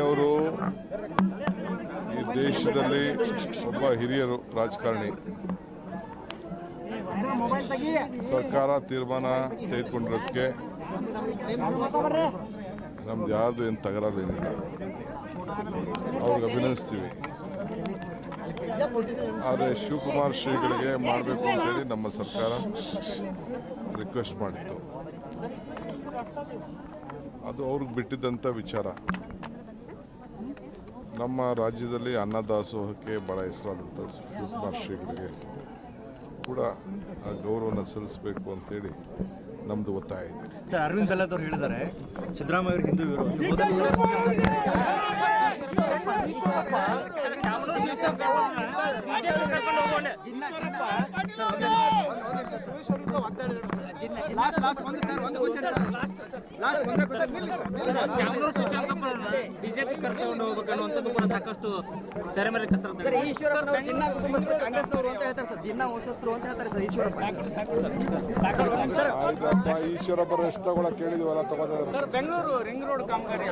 ಅವರು ಈ ದೇಶದಲ್ಲಿ ಒಬ್ಬ ಹಿರಿಯರು ರಾಜಕಾರಣಿ. ಸರ್ಕಾರ ತೀರ್ಮಾನ ತೆಗೆದುಕೊಂಡಿರೋದಕ್ಕೆ ನಮ್ದು ಯಾರ್ದು ಏನು ತಕರಾರೇನಿಲ್ಲ ಅವ್ರಿಗೆ ಅಭಿನಂದಿಸ್ತೀವಿ. ಆದರೆ ಶಿವಕುಮಾರ್ ಶ್ರೀಗಳಿಗೆ ಮಾಡಬೇಕು ಅಂತೇಳಿ ನಮ್ಮ ಸರ್ಕಾರ ರಿಕ್ವೆಸ್ಟ್ ಮಾಡಿತ್ತು. ಅದು ಅವ್ರಿಗೆ ಬಿಟ್ಟಿದ್ದಂಥ ವಿಚಾರ. ನಮ್ಮ ರಾಜ್ಯದಲ್ಲಿ ಅನ್ನದಾಸೋಹಕ್ಕೆ ಭಾಳ ಹೆಸರಾದಂಥ ಶಿವಕುಮಾರ್ ಶ್ರೀಗಳಿಗೆ ಕೂಡ ಆ ಗೌರವನ ಸಲ್ಲಿಸಬೇಕು ಅಂತೇಳಿ ನಮ್ದು ಒತ್ತಾಯ ಇದೆ. ಸರ್ ಅರವಿಂದ್ ಬೆಲ್ಲದ್ ಅವ್ರು ಹೇಳಿದ್ದಾರೆ ಸಿದ್ದರಾಮಯ್ಯ ಅವರು ಹಿಂದೂ ವಿರೋಧಿ. ಬಿಜೆಪಿ ಕರ್ಕೊಂಡು ಹೋಗ್ಬೇಕು ಅನ್ನುವಂಥದ್ದು ಕೂಡ ಸಾಕಷ್ಟು ತೆರೆ ಮೇಲೆ ಕಸರತ್ತು ಸರ್ ಜಿನ್ನ ಕುಟುಂಬಸ್ಥರು ಕಾಂಗ್ರೆಸ್ನವರು ಅಂತ ಹೇಳ್ತಾರೆ ಸರ್ ಜಿನ್ನಾ ವಂಶಸ್ಥರು ಅಂತ ಹೇಳ್ತಾರೆ ಸರ್ ಈಶ್ವರಪ್ಪ ಆಯ್ತಪ್ಪ ತಗೊಳಕ್ ಕೇಳಿದ್ವಲ್ಲ ತಗೋತಾರೆ ಬೆಂಗಳೂರು ರಿಂಗ್ ರೋಡ್ ಕಾಮಗಾರಿ